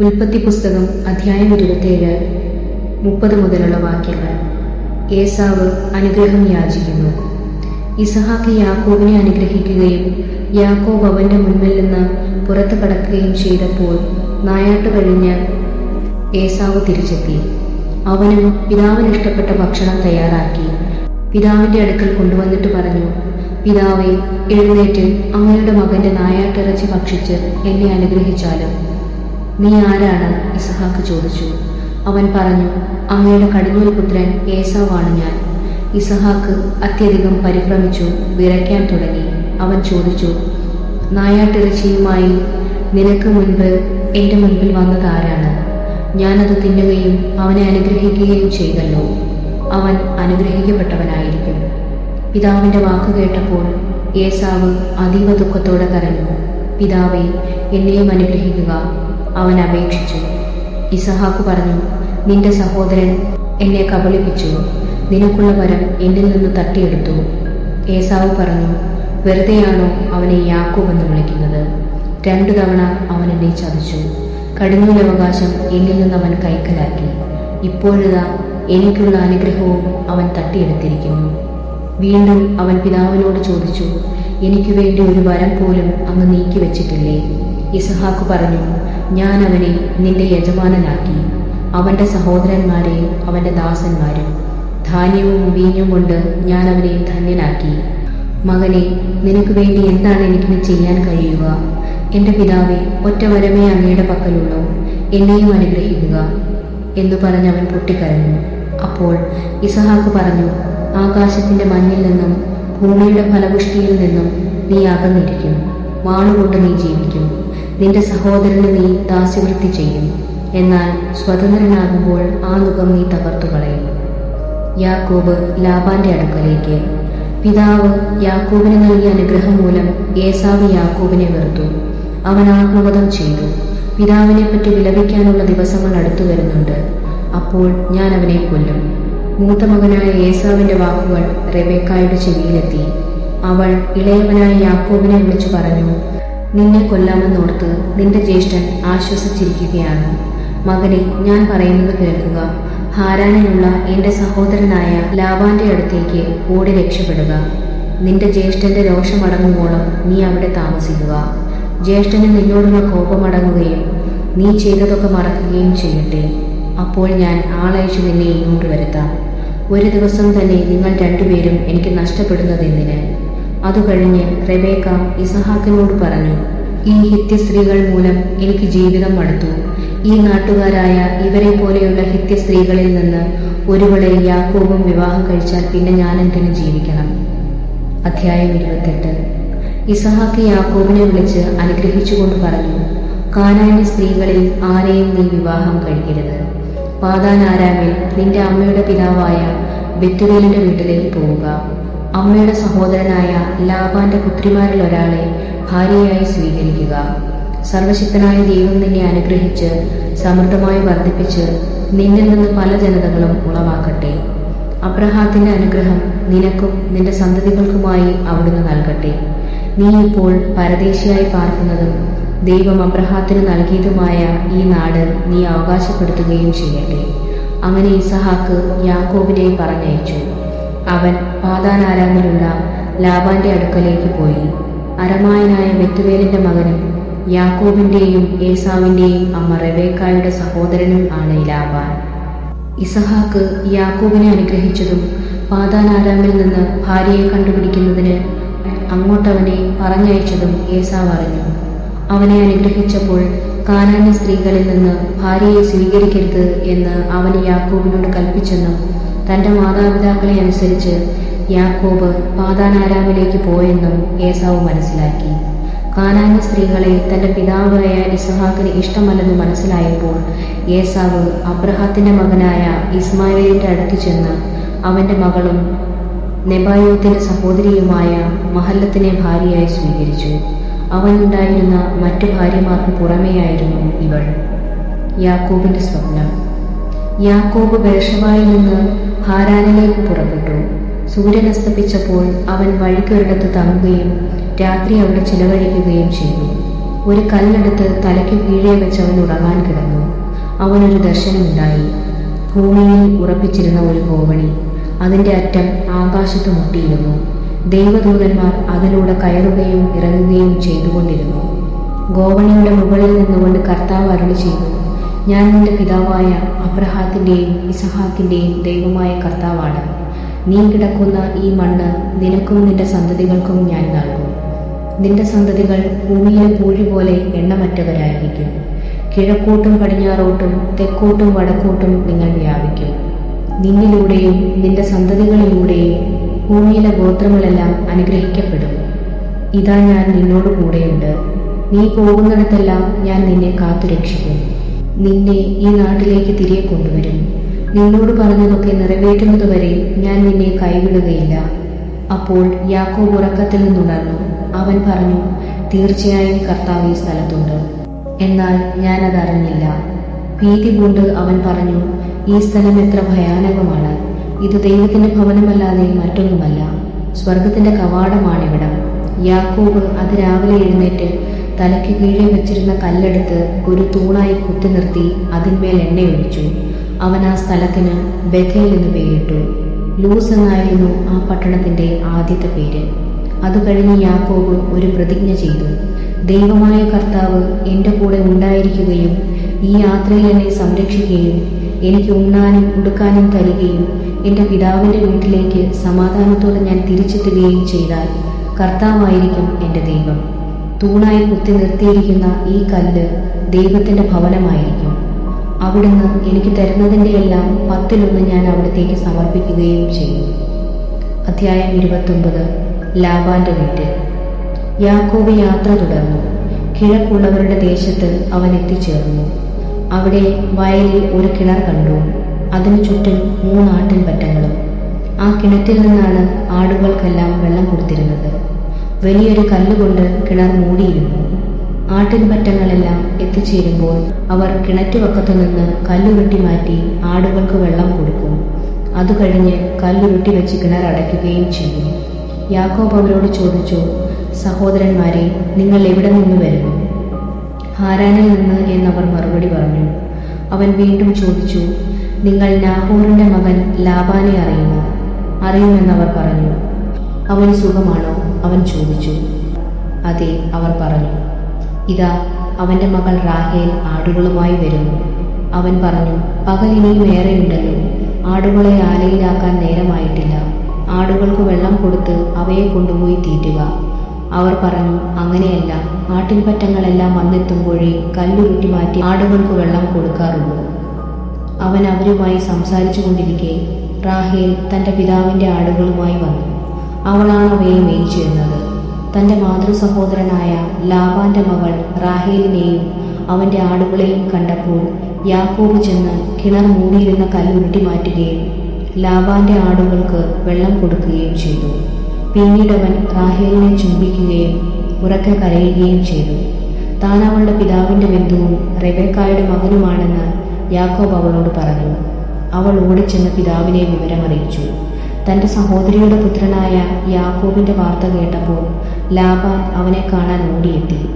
ഉൽപ്പത്തി പുസ്തകം അധ്യായം ഇരുപത്തിയേഴ് മുപ്പത് മുതലുള്ള വാക്യങ്ങൾ. ഏസാവ് അനുഗ്രഹം യാചിക്കുന്നു. ഇസഹാക്ക് യാക്കോബിനെ അനുഗ്രഹിക്കുകയും യാക്കോബ് അവന്റെ മുൻപിൽ നിന്ന് പുറത്തു കടക്കുകയും ചെയ്തപ്പോൾ നായാട്ട് കഴിഞ്ഞ് ഏസാവ് തിരിച്ചെത്തി. അവനും പിതാവിന് ഇഷ്ടപ്പെട്ട ഭക്ഷണം തയ്യാറാക്കി പിതാവിന്റെ അടുക്കൽ കൊണ്ടുവന്നിട്ട് പറഞ്ഞു പിതാവെ എഴുന്നേറ്റ് അങ്ങയുടെ മകന്റെ നായാട്ടിറച്ചി ഭക്ഷിച്ച് എന്നെ അനുഗ്രഹിച്ചാലും നീ ആരാണ്? ഇസഹാക്ക് ചോദിച്ചു. അവൻ പറഞ്ഞു അങ്ങയുടെ കടിഞ്ഞൂൽ പുത്രൻ ഏസാവാണ് ഞാൻ. ഇസഹാക്ക് അത്യധികം പരിഭ്രമിച്ചു വിറയ്ക്കാൻ തുടങ്ങി. അവൻ ചോദിച്ചു നായാട്ടിറച്ചിയുമായി നിനക്ക് മുൻപ് എന്റെ മുൻപിൽ വന്നത് ആരാണ്? ഞാനത് തിന്നുകയും അവനെ അനുഗ്രഹിക്കുകയും ചെയ്തല്ലോ. അവൻ അനുഗ്രഹിക്കപ്പെട്ടവനായിരിക്കും. പിതാവിന്റെ വാക്ക് കേട്ടപ്പോൾ ഏസാവ് അതീവ ദുഃഖത്തോടെ കരഞ്ഞു. പിതാവെ എന്നെയും അനുഗ്രഹിക്കുക. അവൻ അപേക്ഷിച്ചു. ഇസഹാക്ക് പറഞ്ഞു നിന്റെ സഹോദരൻ എന്നെ കബളിപ്പിച്ചു. നിനക്കുള്ള വരം എന്നിൽ നിന്ന് തട്ടിയെടുത്തു. ഏസാവ് പറഞ്ഞു വെറുതെയാണോ അവനെ യാക്കൂബ് എന്ന് വിളിക്കുന്നത്? രണ്ടു തവണ അവൻ എന്നെ ചതിച്ചു. കടുങ്ങൂലവകാശം എന്നിൽ നിന്ന് അവൻ കൈക്കലാക്കി. ഇപ്പോഴിതാ എനിക്കുള്ള അനുഗ്രഹവും അവൻ തട്ടിയെടുത്തിരിക്കുന്നു. വീണ്ടും അവൻ പിതാവിനോട് ചോദിച്ചു എനിക്ക് വേണ്ടി ഒരു വരം പോലും അങ്ങ് നീക്കി വെച്ചിട്ടില്ലേ ഇസഹാക്ക് പറഞ്ഞു ഞാൻ അവനെ നിന്റെ യജമാനനാക്കി. അവന്റെ സഹോദരന്മാരെയും അവന്റെ ദാസന്മാരും ധാന്യവും വീഞ്ഞും കൊണ്ട് ഞാൻ അവനെ ധന്യനാക്കി. മകനെ നിനക്ക് വേണ്ടി എന്താണ് എനിക്ക് ചെയ്യാൻ കഴിയുക? എന്റെ പിതാവെ ഒറ്റ വരമേ അങ്ങയുടെ പക്കലുള്ളൂ. എന്നെയും അനുഗ്രഹിക്കുക എന്ന് പറഞ്ഞ് അവൻ പൊട്ടിക്കരഞ്ഞു. അപ്പോൾ ഇസഹാക്ക് പറഞ്ഞു ആകാശത്തിന്റെ മഞ്ഞിൽ നിന്നും ഭൂമിയുടെ ഫലപുഷ്ടിയിൽ നിന്നും നീ അകന്നിരിക്കും. വാളുകൊണ്ട് നീ ജീവിക്കും. നിന്റെ സഹോദരന് നീ ദാസ്യവൃത്തി ചെയ്യും. എന്നാൽ സ്വതന്ത്രനാകുമ്പോൾ ആ മുഖം നീ തകർത്തു കളയും. യാക്കോബ് ലാബാന്റെ അടുക്കലേക്ക്. പിതാവ് യാക്കോബിന് നൽകിയ അനുഗ്രഹം മൂലം ഏസാവ് യാക്കോബിനെ വെറുത്തു. അവൻ ആത്മവധം ചെയ്തു. പിതാവിനെ പറ്റി വിലപിക്കാനുള്ള ദിവസങ്ങൾ അടുത്തു വരുന്നുണ്ട്. അപ്പോൾ ഞാൻ അവനെ കൊല്ലും. മൂത്ത മകനായ ഏസാവിന്റെ വാക്കുകൾ റെബേക്കായുടെ ചെവിയിലെത്തി. അവൾ ഇളയവനായ യാക്കോബിനെ വിളിച്ചു പറഞ്ഞു നിന്നെ കൊല്ലാമെന്നോർത്ത് നിന്റെ ജ്യേഷ്ഠൻ ആശ്വസിച്ചിരിക്കുകയാണ്. മകനെ ഞാൻ പറയുന്നത് കേൾക്കുക. ഹാരാനിലുള്ള എന്റെ സഹോദരനായ ലാബാന്റെ അടുത്തേക്ക് ഓടി രക്ഷപ്പെടുക. നിന്റെ ജ്യേഷ്ഠന്റെ രോഷമടങ്ങുമ്പോളും നീ അവിടെ താമസിക്കുക. ജ്യേഷ്ഠന് നിന്നോടുള്ള കോപമടങ്ങുകയും നീ ചെയ്തതൊക്കെ മറക്കുകയും ചെയ്യട്ടെ. അപ്പോൾ ഞാൻ ആളയച്ചു നിന്നെ ഇങ്ങോട്ട് വരുത്താം. ഒരു ദിവസം തന്നെ നിങ്ങൾ രണ്ടുപേരും എനിക്ക് നഷ്ടപ്പെടുന്നതെന്തിന്? അത് കഴിഞ്ഞ് റെബേക്ക ഇസഹാക്കിനോട് പറഞ്ഞു ഈ ഹിത്യസ്ത്രീകൾ മൂലം എനിക്ക് ജീവിതം മടുത്തു ഈ നാട്ടുകാരായ ഇവരെ പോലെയുള്ള ഹിത്യസ്ത്രീകളിൽ നിന്ന് ഒരുവളെ യാക്കോബും വിവാഹം കഴിച്ചാൽ പിന്നെ ഞാൻ എന്തിനു ജീവിക്കണം? അധ്യായം ഇരുപത്തെട്ട്. ഇസഹാക്ക് യാക്കോബിനെ വിളിച്ച് അനുഗ്രഹിച്ചുകൊണ്ട് പറഞ്ഞു കാനാന്യ സ്ത്രീകളിൽ ആരെയും നീ വിവാഹം കഴിക്കരുത്. പാതാനാരാമിൽ നിന്റെ അമ്മയുടെ പിതാവായ ബെത്തുവേലിന്റെ വീട്ടിലേക്ക് പോവുക. അമ്മയുടെ സഹോദരനായ ലാബാന്റെ പുത്രിമാരിൽ ഒരാളെ ഭാര്യയായി സ്വീകരിക്കുക. സർവശക്തനായ ദൈവം നിന്നെ അനുഗ്രഹിച്ച് സമൃദ്ധമായി വർദ്ധിപ്പിച്ച് നിന്നിൽ നിന്ന് പല ജനതകളും ഉളവാക്കട്ടെ. അബ്രഹാത്തിന്റെ അനുഗ്രഹം നിനക്കും നിന്റെ സന്തതികൾക്കുമായി അവിടുന്ന് നൽകട്ടെ. നീ ഇപ്പോൾ പരദേശിയായി പാർക്കുന്നതും ദൈവം അബ്രഹാത്തിന് നൽകിയതുമായ ഈ നാട് നീ അവകാശപ്പെടുത്തുകയും ചെയ്യട്ടെ. അങ്ങനെ ഇസഹാക്ക് യാക്കോബിനെ പറഞ്ഞയച്ചു. അവൻ പാതാനാരാമിലുള്ള ലാബാന്റെ അടുക്കലേക്ക് പോയി. അരമായനായ ബെത്തുവേലിന്റെ മകനും യാക്കോബിന്റെയും ഏസാവിന്റെയും അമ്മ റെബേക്കായുടെ സഹോദരനും ആണ് ലാബാൻ. ഇസഹാക്ക് യാക്കോബിനെ അനുഗ്രഹിച്ചതും പാതാനാരാമിൽ നിന്ന് ഭാര്യയെ കണ്ടുപിടിക്കുന്നതിന് അങ്ങോട്ടവനെ പറഞ്ഞയച്ചതും ഏസാവ് അറിഞ്ഞു. അവനെ അനുഗ്രഹിച്ചപ്പോൾ കാനാന്യ സ്ത്രീകളിൽ നിന്ന് ഭാര്യയെ സ്വീകരിക്കരുത് എന്ന് അവന് യാക്കോബിനോട് കൽപ്പിച്ചെന്നും തന്റെ മാതാപിതാക്കളെ അനുസരിച്ച് യാക്കോബ് പാതാനാരാമിലേക്ക് പോയെന്നും ഏസാവ് മനസ്സിലാക്കി. കാനാന്യ സ്ത്രീകളെ തന്റെ പിതാവായ ഇസഹാക്കിന് ഇഷ്ടമല്ലെന്ന് മനസ്സിലായപ്പോൾ ഏസാവ് അബ്രഹാത്തിന്റെ മകനായ ഇസ്മായിലിന്റെ അടുത്ത് ചെന്ന് അവന്റെ മകളും നെബായോത്തിന്റെ സഹോദരിയുമായ മഹല്ലത്തിനെ ഭാര്യയായി സ്വീകരിച്ചു. അവനുണ്ടായിരുന്ന മറ്റു ഭാര്യമാർക്ക് പുറമേയായിരുന്നു ഇവൾ. യാക്കോബിന്റെ സ്വപ്നം. യാക്കോബ് ബേർഷവായിൽ നിന്ന് ഹാരാനിലേക്ക് പുറപ്പെട്ടു. സൂര്യൻ അസ്തമിച്ചപ്പോൾ അവൻ വഴിക്കൊരിടത്ത് തങ്ങുകയും രാത്രി അവിടെ ചിലവഴിക്കുകയും ചെയ്തു. ഒരു കല്ലെടുത്ത് തലയ്ക്ക് കീഴേ വെച്ച് അവൻ ഉറങ്ങാൻ കിടന്നു. അവനൊരു ദർശനമുണ്ടായി. ഭൂമിയിൽ ഉറപ്പിച്ചിരുന്ന ഒരു ഗോവണി അതിന്റെ അറ്റം ആകാശത്ത് മുട്ടിയിരുന്നു. ദൈവദൂതന്മാർ അതിലൂടെ കയറുകയും ഇറങ്ങുകയും ചെയ്തുകൊണ്ടിരുന്നു. ഗോവണിയുടെ മുകളിൽ നിന്നുകൊണ്ട് കർത്താവ് അരുളി ചെയ്തു ഞാൻ നിന്റെ പിതാവായ അബ്രഹാത്തിന്റെയും ഇസഹാക്കിന്റെയും ദൈവമായ കർത്താവാണ്. നീ കിടക്കുന്ന ഈ മണ്ണ് നിനക്കും നിന്റെ സന്തതികൾക്കും ഞാൻ നൽകും. നിന്റെ സന്തതികൾ ഭൂമിയിലെ പൂഴി പോലെ എണ്ണമറ്റവരായിരിക്കും. കിഴക്കോട്ടും പടിഞ്ഞാറോട്ടും തെക്കോട്ടും വടക്കോട്ടും നിങ്ങൾ വ്യാപിക്കും. നിന്നിലൂടെയും നിന്റെ സന്തതികളിലൂടെയും ഭൂമിയിലെ ഗോത്രങ്ങളെല്ലാം അനുഗ്രഹിക്കപ്പെടും. ഇതാ ഞാൻ നിന്നോട് കൂടെയുണ്ട് നീ പോകുന്നിടത്തെല്ലാം ഞാൻ നിന്നെ കാത്തുരക്ഷിക്കും. നിന്നെ ഈ നാട്ടിലേക്ക് തിരികെ കൊണ്ടുവരും. നിന്നോട് പറഞ്ഞതൊക്കെ നിറവേറ്റുന്നതുവരെ ഞാൻ നിന്നെ കൈവിടുകയില്ല. അപ്പോൾ യാക്കോ ഉറക്കത്തിൽ നിന്നുണർന്നു. അവൻ പറഞ്ഞു തീർച്ചയായും കർത്താവ് ഈ സ്ഥലത്തുണ്ട്. എന്നാൽ ഞാൻ അതറിഞ്ഞില്ല ഭീതി കൊണ്ട് അവൻ പറഞ്ഞു ഈ സ്ഥലം എത്ര ഭയാനകമാണ്. ഇത് ദൈവത്തിന്റെ ഭവനമല്ലാതെ മറ്റൊന്നുമല്ല. സ്വർഗത്തിന്റെ കവാടമാണിവിടം. യാക്കോബ് അതിരാവിലെ എഴുന്നേറ്റ് തലയ്ക്ക് കീഴിൽ വെച്ചിരുന്ന കല്ലെടുത്ത് ഒരു തൂണായി കുത്തി നിർത്തി അതിന്മേൽ എണ്ണയൊഴിച്ചു അവൻ ആ സ്ഥലത്തിന് ബഥേൽ എന്ന് പേരിട്ടു. ലൂസ് എന്നായിരുന്നു ആ പട്ടണത്തിന്റെ ആദ്യത്തെ പേര്. അത് കഴിഞ്ഞ് യാക്കോബ് ഒരു പ്രതിജ്ഞ ചെയ്തു. ദൈവമായ കർത്താവ് എന്റെ കൂടെ ഉണ്ടായിരിക്കുകയും ഈ യാത്രയിൽ എന്നെ സംരക്ഷിക്കുകയും എനിക്ക് ഉണ്ണാനും ഉടുക്കാനും തരികയും എന്റെ പിതാവിന്റെ വീട്ടിലേക്ക് സമാധാനത്തോടെ ഞാൻ തിരിച്ചെത്തുകയും ചെയ്താൽ കർത്താവായിരിക്കും എന്റെ ദൈവം. തൂണായി കുത്തി നിർത്തിയിരിക്കുന്ന ഈ കല്ല് ദൈവത്തിന്റെ ഭവനമായിരിക്കും. അവിടുന്ന് എനിക്ക് തരുന്നതിന്റെ എല്ലാം പത്തിലൊന്ന് ഞാൻ അവിടത്തേക്ക് സമർപ്പിക്കുകയും ചെയ്യും അധ്യായം ഇരുപത്തൊമ്പത്. ലാബാന്റെ വീട്ടിൽ. യാക്കോബ് യാത്ര തുടർന്നു. കിഴക്കുള്ളവരുടെ ദേശത്ത് അവൻ എത്തിച്ചേർന്നു. അവിടെ വയലിൽ ഒരു കിണർ കണ്ടു. അതിനു ചുറ്റും മൂന്നാട്ടിൻ പറ്റങ്ങളും. ആ കിണറ്റിൽ നിന്നാണ് ആടുകൾക്കെല്ലാം വെള്ളം കൊടുത്തിരുന്നത്. വലിയൊരു കല്ലുകൊണ്ട് കിണർ മൂടിയിരുന്നു. ആട്ടിൻപറ്റങ്ങളെല്ലാം എത്തിച്ചേരുമ്പോൾ അവർ കിണറ്റുവക്കത്തു നിന്ന് കല്ലുരുട്ടി മാറ്റി ആടുകൾക്ക് വെള്ളം കൊടുക്കും. അത് കഴിഞ്ഞ് കല്ലുരുട്ടി വെച്ച് കിണർ അടയ്ക്കുകയും ചെയ്യും. യാക്കോബ് അവരോട് ചോദിച്ചു സഹോദരന്മാരെ നിങ്ങൾ എവിടെ നിന്ന് വരുന്നു? ഹാരാനിൽ നിന്ന് എന്നവർ മറുപടി പറഞ്ഞു. അവൻ വീണ്ടും ചോദിച്ചു നിങ്ങൾ നാഹോറിന്റെ മകൻ ലാബാനെ അറിയുമോ? അറിയുമെന്നവർ പറഞ്ഞു. അവന് സുഖമാണോ? അവൻ ചോദിച്ചു. അതെ അവർ പറഞ്ഞു. ഇതാ അവന്റെ മകൾ റാഹേൽ ആടുകളുമായി വരുന്നു. അവൻ പറഞ്ഞു പകൽ ഇനിയും ഏറെയുണ്ടല്ലോ. ആടുകളെ ആലയിലാക്കാൻ നേരമായിട്ടില്ല. ആടുകൾക്ക് വെള്ളം കൊടുത്ത് അവയെ കൊണ്ടുപോയി തീറ്റുക. അവർ പറഞ്ഞു അങ്ങനെയല്ല. ആട്ടിൻപറ്റങ്ങളെല്ലാം വന്നെത്തുമ്പോഴേ കല്ലുരുട്ടി മാറ്റി ആടുകൾക്ക് വെള്ളം കൊടുക്കാറുള്ളൂ. അവൻ അവരുമായി സംസാരിച്ചു കൊണ്ടിരിക്കെ റാഹേൽ തന്റെ പിതാവിന്റെ ആടുകളുമായി വന്നു. അവളാണ് അവയെ മേയിച്ചിരുന്നത് മാതൃ സഹോദരനായ ലാബാന്റെ മകൾ റാഹേലിനെയും അവന്റെ ആടുകളെയും കണ്ടപ്പോൾ യാക്കോബ് ചെന്ന് കിണർ മൂടിയിരുന്ന കല്ലുരുട്ടി മാറ്റുകയും ലാബാന്റെ ആടുകൾക്ക് വെള്ളം കൊടുക്കുകയും ചെയ്തു. പിന്നീട് അവൻ റാഹേലിനെ ചുംബിക്കുകയും ഉറക്കെ കരയുകയും ചെയ്തു. താൻ അവളുടെ പിതാവിന്റെ ബന്ധുവും റെബേക്കായുടെ മകനുമാണെന്ന് യാക്കോബ് അവളോട് പറഞ്ഞു. അവൾ ഓടിച്ചെന്ന് പിതാവിനെ വിവരമറിയിച്ചു. തന്റെ സഹോദരിയുടെ പുത്രനായ യാക്കോബിന്റെ വാർത്ത കേട്ടപ്പോൾ ലാബാൻ അവനെ കാണാൻ ഓടിയെത്തി.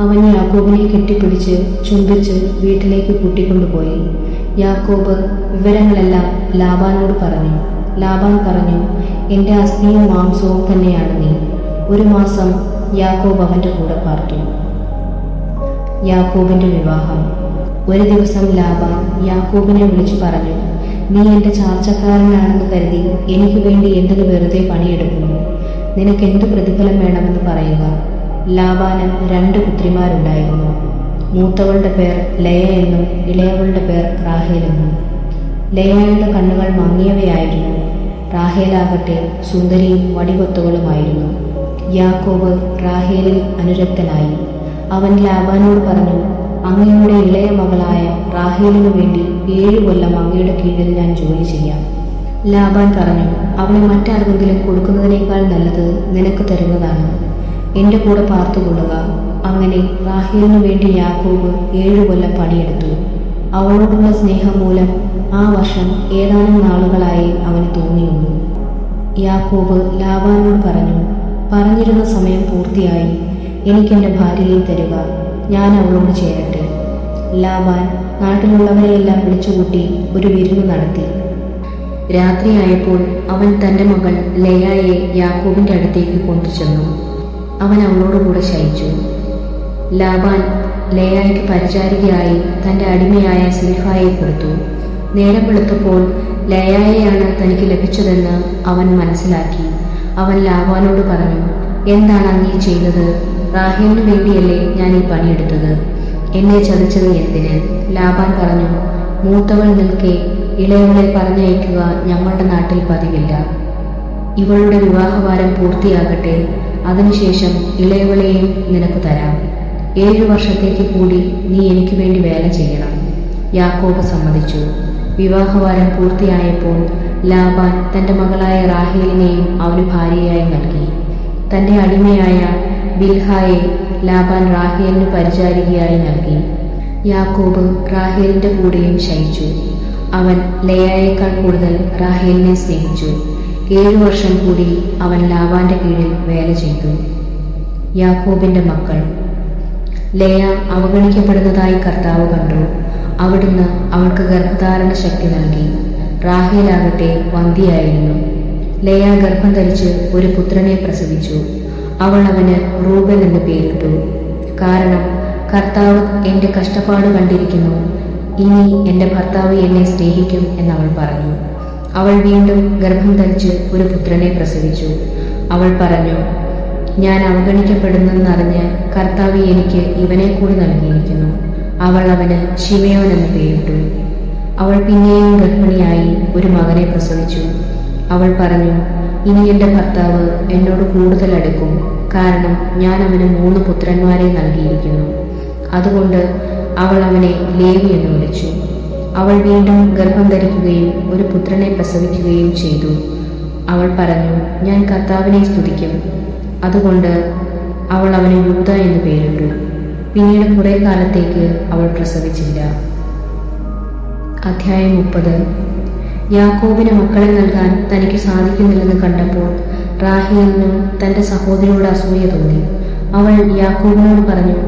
അവൻ യാക്കോബിനെ കെട്ടിപ്പിടിച്ച് ചുംബിച്ച് വീട്ടിലേക്ക് കൂട്ടിക്കൊണ്ടുപോയി. യാക്കോബ് വിവരങ്ങളെല്ലാം ലാബാനോട് പറഞ്ഞു. ലാബാൻ പറഞ്ഞു എന്റെ അസ്ഥിയും മാംസവും തന്നെയാണ് നീ. ഒരു മാസം യാക്കോബ് അവന്റെ കൂടെ പാർത്തു. യാക്കോബിന്റെ വിവാഹം. ഒരു ദിവസം ലാബാൻ യാക്കോബിനെ വിളിച്ചു പറഞ്ഞു നീ എന്റെ ചാർച്ചക്കാരനാണെന്ന് കരുതി എനിക്ക് വേണ്ടി എന്തിനു വെറുതെ പണിയെടുക്കുന്നു? നിനക്ക് എന്ത് പ്രതിഫലം വേണമെന്ന് പറയുക. ലാബാന് രണ്ട് പുത്രിമാരുണ്ടായിരുന്നു. മൂത്തവളുടെ പേർ ലയ എന്നും ഇളയവളുടെ പേർ റാഹേൽ എന്നും. ലയയുടെ കണ്ണുകൾ മങ്ങിയവയായിരുന്നു. റാഹേലാകട്ടെ സുന്ദരിയും വടികൊത്തുകളുമായിരുന്നു യാക്കോബ് റാഹേലിൽ അനുരക്തനായി. അവൻ ലാബാനോട് പറഞ്ഞു അങ്ങയുടെ ഇളയ മകളായ റാഹേലിനു വേണ്ടി ഏഴു കൊല്ലം അങ്ങയുടെ കീഴിൽ ഞാൻ ജോലി ചെയ്യാം. ലാബാൻ പറഞ്ഞു അവളെ മറ്റാർക്കെങ്കിലും കൊടുക്കുന്നതിനേക്കാൾ നല്ലത് നിനക്ക് തരുന്നതാണ്. എന്റെ കൂടെ പാർത്തുകൊള്ളുക. അങ്ങനെ റാഹേലിനു വേണ്ടി യാക്കോബ് ഏഴു കൊല്ലം പണിയെടുത്തു. അവളോടുള്ള സ്നേഹം മൂലം ആ വർഷം ഏതാനും നാളുകളായി അവന് തോന്നിയുള്ളൂ. യാക്കോബ് ലാബാനോട് പറഞ്ഞു പറഞ്ഞിരുന്ന സമയം പൂർത്തിയായി. എനിക്കെന്റെ ഭാര്യയെ തരുക. ഞാൻ അവളോട് ചേരട്ടെ. ലാബാൻ നാട്ടിലുള്ളവരെയെല്ലാം വിളിച്ചുകൂട്ടി ഒരു വിരുന്ന് നടത്തി. രാത്രിയായപ്പോൾ അവൻ തന്റെ മകൾ ലയായെ യാക്കോബിന്റെ അടുത്തേക്ക് കൊണ്ടുചെന്നു. അവൻ അവളോട് കൂടെ ശയിച്ചു. ലാബാൻ ലയായ്ക്ക് പരിചാരികയായി തന്റെ അടിമയായ സിൽഫായെ കൊടുത്തു. നേരം വെളുത്തപ്പോൾ ലയായെയാണ് തനിക്ക് ലഭിച്ചതെന്ന് അവൻ മനസ്സിലാക്കി. അവൻ ലാബാനോട് പറഞ്ഞു എന്താണ് അങ്ങീ ചെയ്തത്? റാഹേലിനു വേണ്ടിയല്ലേ ഞാൻ ഈ പണിയെടുത്തത് എന്നെ ചതിച്ചത് എന്തിന്? ലാബാൻ പറഞ്ഞു മൂത്തവൾ നിൽക്കെ ഇളയവളെ പറഞ്ഞയക്കുക ഞങ്ങളുടെ നാട്ടിൽ പതിവില്ല. ഇവളുടെ വിവാഹവാരം പൂർത്തിയാകട്ടെ അതിനുശേഷം ഇളയവളെയും നിനക്ക് തരാം. ഏഴു വർഷത്തേക്ക് കൂടി നീ എനിക്ക് വേണ്ടി വേല ചെയ്യണം. യാക്കോബ് സമ്മതിച്ചു. വിവാഹവാരം പൂർത്തിയായപ്പോൾ ലാബാൻ തന്റെ മകളായ റാഹേലിനെയും അവന് ഭാര്യയായി നൽകി. തന്റെ അടിമയായ ബിൽഹായെ ലാബാൻ റാഹേലിന് പരിചാരികയായി നൽകി. യാക്കോബ് റാഹേലിന്റെ കൂടെയും ശയിച്ചു. അവൻ ലയായേക്കാൾ കൂടുതൽ റാഹേലിനെ സ്നേഹിച്ചു. ഏഴു വർഷം കൂടി അവൻ ലാബാന്റെ കീഴിൽ വേല ചെയ്തു. യാക്കോബിന്റെ മക്കൾ. ലയ അവഗണിക്കപ്പെടുന്നതായി കർത്താവ് കണ്ടു. അവിടുന്ന് അവൾക്ക് ഗർഭധാരണ ശക്തി നൽകി. റാഹേലാകട്ടെ വന്ധിയായിരുന്നു ലയ ഗർഭം ധരിച്ച് ഒരു പുത്രനെ പ്രസവിച്ചു. അവൾ അവന് റൂബൻ എന്ന് പേരിട്ടു കാരണം കർത്താവ് എന്റെ കഷ്ടപ്പാട് കണ്ടിരിക്കുന്നു. ഇനി എന്റെ ഭർത്താവ് എന്നെ സ്നേഹിക്കും എന്നവൾ പറഞ്ഞു. അവൾ വീണ്ടും ഗർഭം ധരിച്ച് ഒരു പുത്രനെ പ്രസവിച്ചു. അവൾ പറഞ്ഞു ഞാൻ അവഗണിക്കപ്പെടുന്നെന്നറിഞ്ഞ് കർത്താവ് എനിക്ക് ഇവനെ കൂടി നൽകിയിരിക്കുന്നു. അവൾ അവന് ശിമയോൻ എന്ന് പേരിട്ടു. അവൾ പിന്നെയും ഗർഭിണിയായി ഒരു മകനെ പ്രസവിച്ചു. അവൾ പറഞ്ഞു ഇനി എന്റെ ഭർത്താവ് എന്നോട് കൂടുതൽ അടുക്കും. കാരണം ഞാൻ അവന് മൂന്ന് പുത്രന്മാരെ നൽകിയിരിക്കുന്നു. അതുകൊണ്ട് അവൾ അവനെ ലേവി എന്ന് വിളിച്ചു. അവൾ വീണ്ടും ഗർഭം ധരിക്കുകയും ഒരു പുത്രനെ പ്രസവിക്കുകയും ചെയ്തു. അവൾ പറഞ്ഞു ഞാൻ കർത്താവിനെ സ്തുതിക്കും. അതുകൊണ്ട് അവൾ അവന് യൂത എന്ന് പേരിട്ടു. പിന്നീട് കുറെ കാലത്തേക്ക് അവൾ പ്രസവിച്ചില്ല. അധ്യായം മുപ്പത്. യാക്കോബിന് മക്കളെ നൽകാൻ തനിക്ക് സാധിക്കുന്നില്ലെന്ന് കണ്ടപ്പോൾ റാഹിയലിനും തന്റെ സഹോദരിയോട് അസൂയ തോന്നി. അവൾ യാക്കോബിനോട് പറഞ്ഞു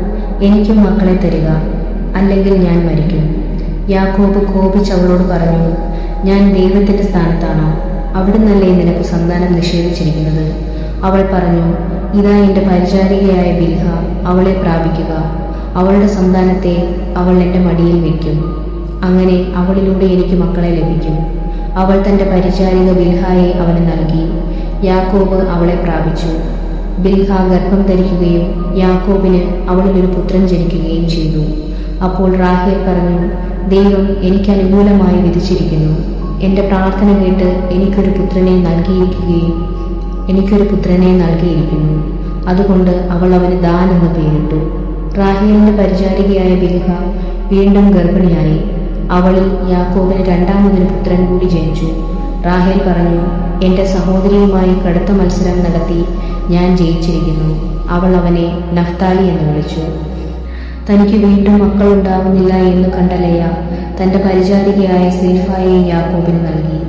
എനിക്കും മക്കളെ തരിക അല്ലെങ്കിൽ ഞാൻ മരിക്കും. യാക്കോബ് കോപിച്ച് അവളോട് പറഞ്ഞു ഞാൻ ദൈവത്തിന്റെ സ്ഥാനത്താണോ? അവിടുന്നല്ലേ നിനക്ക് സന്താനം നിഷേധിച്ചിരിക്കുന്നത്? അവൾ പറഞ്ഞു ഇതാ എന്റെ പരിചാരികയായ ബിൽഹ അവളെ പ്രാപിക്കുക. അവളുടെ സന്താനത്തെ അവൾ എന്റെ മടിയിൽ വയ്ക്കും അങ്ങനെ അവളിലൂടെ എനിക്ക് മക്കളെ ലഭിക്കും. അവൾ തന്റെ പരിചാരിക ബിൽഹായെ അവന് നൽകി. യാക്കോബ് അവളെ പ്രാപിച്ചു. ബിൽഹ ഗർഭം ധരിക്കുകയും യാക്കോബിന് അവളിൽ ഒരു പുത്രൻ ജനിക്കുകയും ചെയ്തു. അപ്പോൾ റാഹേൽ പറഞ്ഞു ദൈവം എനിക്ക് അനുകൂലമായി വിധിച്ചിരിക്കുന്നു. എന്റെ പ്രാർത്ഥന കേട്ട് എനിക്കൊരു പുത്രനെ നൽകിയിരിക്കുകയും എനിക്കൊരു പുത്രനെ നൽകിയിരിക്കുന്നു. അതുകൊണ്ട് അവൾ അവന് ദാൻ എന്ന് പേരിട്ടു. റാഹേലിന്റെ പരിചാരികയായ ബിൽഹ വീണ്ടും ഗർഭിണിയായി. അവളിൽ യാക്കോബിന് രണ്ടാമതൊരു പുത്രൻ കൂടി ജനിച്ചു. റാഹേൽ പറഞ്ഞു എന്റെ സഹോദരിയുമായി കടുത്ത മത്സരം നടത്തി ഞാൻ ജയിച്ചിരിക്കുന്നു. അവൾ അവനെ നഫ്താലി എന്ന് വിളിച്ചു. തനിക്ക് വീണ്ടും മക്കൾ മക്കളുണ്ടാവുന്നില്ല എന്ന് കണ്ട ലയ തന്റെ പരിചാരികയായ സിൽഫായെ യാക്കോബിന് നൽകി.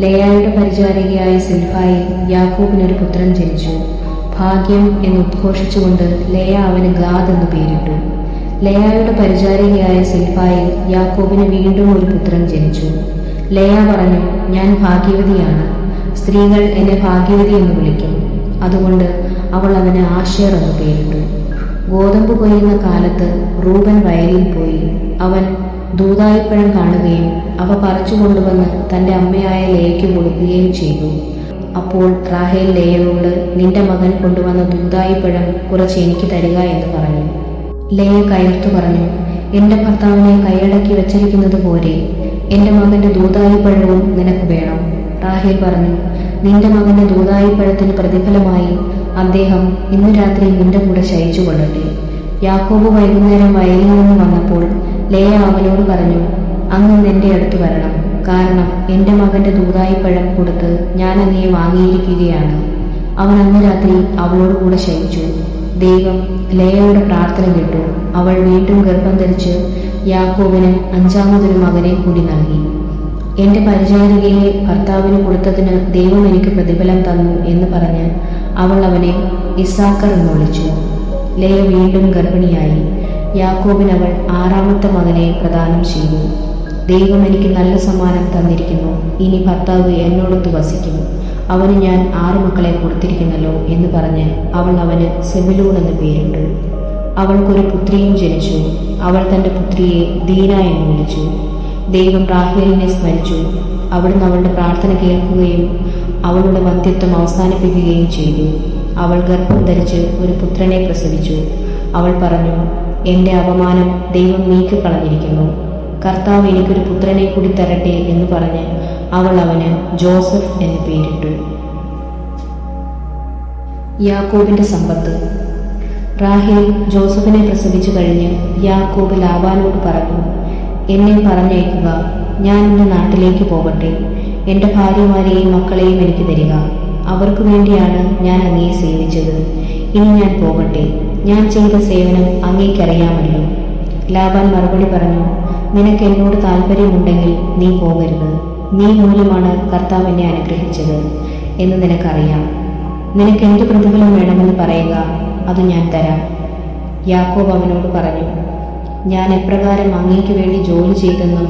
ലയായുടെ പരിചാരികയായ സിൽഫായെ യാക്കോബിനൊരു പുത്രൻ ജനിച്ചു. ഭാഗ്യം എന്ന് ഉദ്ഘോഷിച്ചുകൊണ്ട് ലയ അവന് ഗാദ് എന്ന് പേരിട്ടു. ലയായുടെ പരിചാരികയായ സിൽഫായെ യാക്കോബിന് വീണ്ടും ഒരു പുത്രൻ ജനിച്ചു. ലയ പറഞ്ഞു ഞാൻ ഭാഗ്യവതിയാണ്. സ്ത്രീകൾ എന്നെ ഭാഗ്യവതി എന്ന് വിളിക്കും. അതുകൊണ്ട് അവൾ അവന് ആശയർ എന്ന് പേരിട്ടു. ഗോതമ്പ് കൊയ്യുന്ന കാലത്ത് റൂബൻ വയലിൽ പോയി. അവൻ ദൂതായിപ്പഴം കാണുകയും അവ പറിച്ചു കൊണ്ടുവന്ന് തന്റെ അമ്മയായ ലേയ്ക്ക് കൊടുക്കുകയും ചെയ്തു. അപ്പോൾ റാഹേൽ ലേയോട് നിന്റെ മകൻ കൊണ്ടുവന്ന ദൂതായിപ്പഴം കുറച്ച് എനിക്ക് തരിക എന്ന് പറഞ്ഞു. ലേയ കയർത്തു പറഞ്ഞു എന്റെ ഭർത്താവിനെ കൈയടക്കി വെച്ചിരിക്കുന്നത് പോരെ. എന്റെ മകന്റെ ദൂതായിപ്പഴവും നിനക്ക് വേണം. റാഹേൽ പറഞ്ഞു നിന്റെ മകന്റെ ദൂതായിപ്പഴത്തിന് പ്രതിഫലമായി അദ്ദേഹം ഇന്ന് രാത്രി നിന്റെ കൂടെ ശയിച്ചു കൊള്ളട്ടെ. യാക്കോബ് വൈകുന്നേരം വയലിൽ നിന്ന് വന്നപ്പോൾ ലേയ അവനോട് പറഞ്ഞു അങ്ങ് നിന്റെ അടുത്ത് വരണം. കാരണം എന്റെ മകന്റെ ദൂതായിപ്പഴം കൊടുത്ത് ഞാൻ അങ്ങയെ വാങ്ങിയിരിക്കുകയാണ്. അവൻ അന്ന് രാത്രി അവളോട് കൂടെ ശയിച്ചു. ദൈവം ലേയയുടെ പ്രാർത്ഥന കേട്ടു. അവൾ വീണ്ടും ഗർഭം ധരിച്ച് യാക്കോബിന് അഞ്ചാമതൊരു മകനെ കൂടി നൽകി. എന്റെ പരിചാരികയെ ഭർത്താവിന് കൊടുത്തതിന് ദൈവം എനിക്ക് പ്രതിഫലം തന്നു എന്ന് പറഞ്ഞ് അവൾ അവനെ ഇസാക്കർ എന്ന് വിളിച്ചു. ലയ വീണ്ടും ഗർഭിണിയായി. യാക്കോബിന് അവൾ ആറാമത്തെ മകനെ പ്രദാനം ചെയ്തു. ദൈവം എനിക്ക് നല്ല സമ്മാനം തന്നിരിക്കുന്നു. ഇനി ഭർത്താവ് എന്നോടൊത്ത് വസിക്കും. അവന് ഞാൻ ആറു മക്കളെ കൊടുത്തിരിക്കുന്നല്ലോ എന്ന് പറഞ്ഞ് അവൾ അവന് സെബിലൂൺ എന്ന് പേരിട്ടു അവൾക്കൊരു പുത്രിയും ജനിച്ചു. അവൾ തന്റെ പുത്രിയെ ദീന എന്ന് വിളിച്ചു. ദൈവം റാഹേലിനെ സ്മരിച്ചു. അവിടുന്ന് അവളുടെ പ്രാർത്ഥന കേൾക്കുകയും അവളുടെ വന്ധ്യത്വം അവസാനിപ്പിക്കുകയും ചെയ്തു. അവൾ ഗർഭം ധരിച്ച് ഒരു പുത്രനെ പ്രസവിച്ചു. അവൾ പറഞ്ഞു എന്റെ അപമാനം ദൈവം നീക്കിക്കളഞ്ഞിരിക്കുന്നു. കർത്താവ് എനിക്കൊരു പുത്രനെ കൂടി തരട്ടെ എന്ന് പറഞ്ഞ് അവൾ അവന് ജോസഫ് എന്ന് പേരിട്ടു. യാക്കോബിന്റെ സമ്പത്ത്. റാഹേൽ ജോസഫിനെ പ്രസവിച്ചു കഴിഞ്ഞ് യാക്കോബ് ലാബാനോട് പറഞ്ഞു എന്നെ പറഞ്ഞയക്കുക. ഞാൻ ഇന്ന് നാട്ടിലേക്ക് പോകട്ടെ. എന്റെ ഭാര്യമാരെയും മക്കളെയും എനിക്ക് തരിക. അവർക്ക് വേണ്ടിയാണ് ഞാൻ അങ്ങയെ സേവിച്ചത്. ഇനി ഞാൻ പോകട്ടെ. ഞാൻ ചെയ്ത സേവനം അങ്ങേക്കറിയാമല്ലോ. ലാബാൻ മറുപടി പറഞ്ഞു നിനക്ക് എന്നോട് താല്പര്യമുണ്ടെങ്കിൽ നീ പോകരുത്. നീ മൂലമാണ് കർത്താവ് എന്നെ അനുഗ്രഹിച്ചത് എന്ന് നിനക്കറിയാം. നിനക്ക് എന്ത് പ്രതിഫലം വേണമെന്ന് പറയുക അത് ഞാൻ തരാം. യാക്കോബ് അവനോട് പറഞ്ഞു ഞാൻ എപ്രകാരം അങ്ങേക്ക് വേണ്ടി ജോലി ചെയ്തെന്നും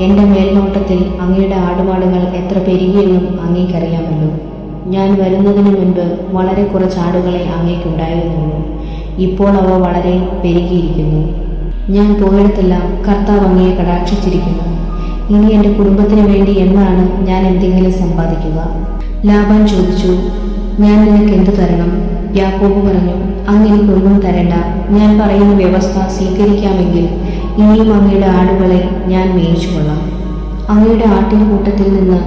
എന്റെ മേൽനോട്ടത്തിൽ അങ്ങയുടെ ആടുമാടുകൾ എത്ര പെരുകിയെന്നും അങ്ങേക്കറിയാമല്ലോ. ഞാൻ വരുന്നതിന് മുൻപ് വളരെ കുറച്ച് ആടുകളെ അങ്ങേക്കുണ്ടായിരുന്നുള്ളൂ ഇപ്പോൾ അവ വളരെ പെരുകിയിരിക്കുന്നു. ഞാൻ പോയിടത്തെല്ലാം കർത്താവ് അങ്ങയെ കടാക്ഷിച്ചിരിക്കുന്നു. ഇനി എന്റെ കുടുംബത്തിന് വേണ്ടി എന്നാണ് ഞാൻ എന്തെങ്കിലും സമ്പാദിക്കുക? ലാബാൻ ചോദിച്ചു ഞാൻ നിനക്ക് എന്തു തരണം? യാക്കോബ് പറഞ്ഞു അങ്ങ് എനിക്കൊന്നും തരണ്ട. ഞാൻ പറയുന്ന വ്യവസ്ഥ സ്വീകരിക്കാമെങ്കിൽ ഇനിയും അങ്ങയുടെ ആടുകളെ ഞാൻ മേയിച്ചു കൊള്ളാം. അങ്ങയുടെ ആട്ടിൻ കൂട്ടത്തിൽ നിന്ന്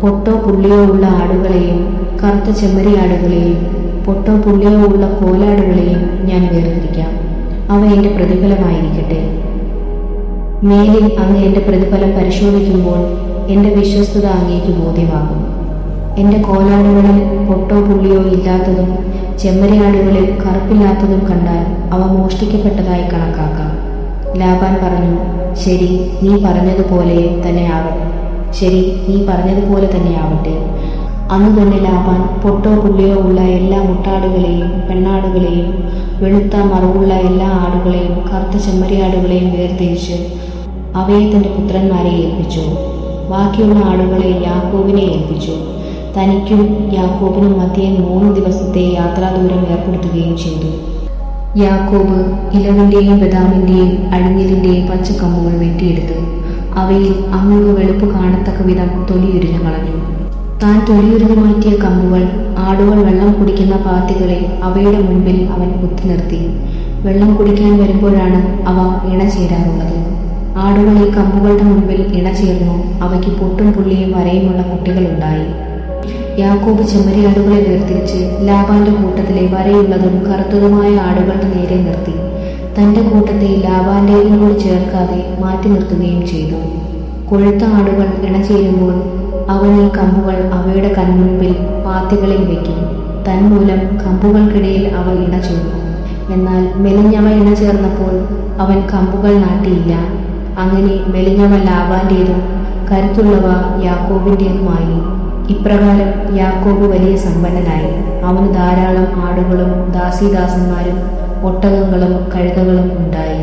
പൊട്ടോ പുള്ളിയോ ഉള്ള ആടുകളെയും കറുത്ത ചെമ്മരി ആടുകളെയും പൊട്ടോ പുള്ളിയോ ഉള്ള കോലാടുകളെയും ഞാൻ വേർതിരിക്കാം. അവ എന്റെ പ്രതിഫലമായിരിക്കട്ടെ. മേലിൽ അങ്ങ് എന്റെ പ്രതിഫലം പരിശോധിക്കുമ്പോൾ എന്റെ വിശ്വസ്തത അങ്ങേക്ക് ബോധ്യമാകും. എന്റെ കോലാടുകളിൽ പൊട്ടോ പുള്ളിയോ ഇല്ലാത്തതും ചെമ്മരിയാടുകളിൽ കറുപ്പില്ലാത്തതും കണ്ടാൽ അവ മോഷ്ടിക്കപ്പെട്ടതായി കണക്കാക്കാം. ലാബാൻ പറഞ്ഞു ശരി നീ പറഞ്ഞതുപോലെ തന്നെ ആവട്ടെ ശരി നീ പറഞ്ഞതുപോലെ തന്നെ ആവട്ടെ അന്ന് തന്നെ ലാബാൻ പൊട്ടോ പുള്ളിയോ ഉള്ള എല്ലാ മുട്ടാടുകളെയും പെണ്ണാടുകളെയും വെളുത്ത മറവുള്ള എല്ലാ ആടുകളെയും കറുത്ത ചെമ്മരിയാടുകളെയും വേർതിരിച്ച് അവയെ തന്റെ പുത്രന്മാരെ ഏൽപ്പിച്ചു. ബാക്കിയുള്ള ആടുകളെ യാക്കോബിനെ ഏൽപ്പിച്ചു. തനിക്കും യാക്കോബിനും മധ്യേ മൂന്ന് ദിവസത്തെ യാത്രാദൂരം ഏർപ്പെടുത്തുകയും ചെയ്തു. യാക്കോബ് ഇലവിന്റെയും ബദാമിന്റെയും അഴിഞ്ഞിലിന്റെയും പച്ചക്കമ്പുകൾ വെട്ടിയെടുത്തു അവയിൽ അങ്ങ് വെളുപ്പ് കാണത്തക്ക വിധം തൊലിയുരിഞ്ഞു കളഞ്ഞു. താൻ തൊലിയുരിഞ്ഞു മാറ്റിയ കമ്പുകൾ ആടുകൾ വെള്ളം കുടിക്കുന്ന പാത്തികളെ അവയുടെ മുൻപിൽ അവൻ കുത്തി നിർത്തി. വെള്ളം കുടിക്കാൻ വരുമ്പോഴാണ് അവ ഇണചേരാറുള്ളത് ആടുകൾ ഈ കമ്പുകളുടെ മുൻപിൽ ഇണചേർന്നു അവയ്ക്ക് പൊട്ടും പുള്ളിയും വരയുമുള്ള കുട്ടികളുണ്ടായി. യാക്കോബ് ചെമ്മരിയാടുകളെ വേർതിരിച്ച് ലാബാന്റെ കൂട്ടത്തിലെ വരയുള്ളതും കറുത്തതുമായ ആടുകളുടെ നേരെ നിർത്തി. തന്റെ കൂട്ടത്തെ ലാബാന്റേതിനോട് ചേർക്കാതെ മാറ്റി നിർത്തുകയും ചെയ്തു. കൊഴുത്ത ആടുകൾ ഇണചേരുമ്പോൾ അവൻ ഈ കമ്പുകൾ അവയുടെ കൺമുൻപിൽ പാത്തികളിൽ വയ്ക്കും തന്മൂലം കമ്പുകൾക്കിടയിൽ അവ ഇണചേർന്നു എന്നാൽ മെലിഞ്ഞവ ഇണചേർന്നപ്പോൾ അവൻ കമ്പുകൾ നാട്ടിയില്ല. അങ്ങനെ മെലിഞ്ഞവ ലാബാന്റേതും കരുത്തുള്ളവ യാക്കോബിന്റേതുമായി ഇപ്രകാരം യാക്കോബ് വലിയ സമ്പന്നനായി. അവന് ധാരാളം ആടുകളും ദാസിദാസന്മാരും ഒട്ടകങ്ങളും കഴുതകളും ഉണ്ടായി.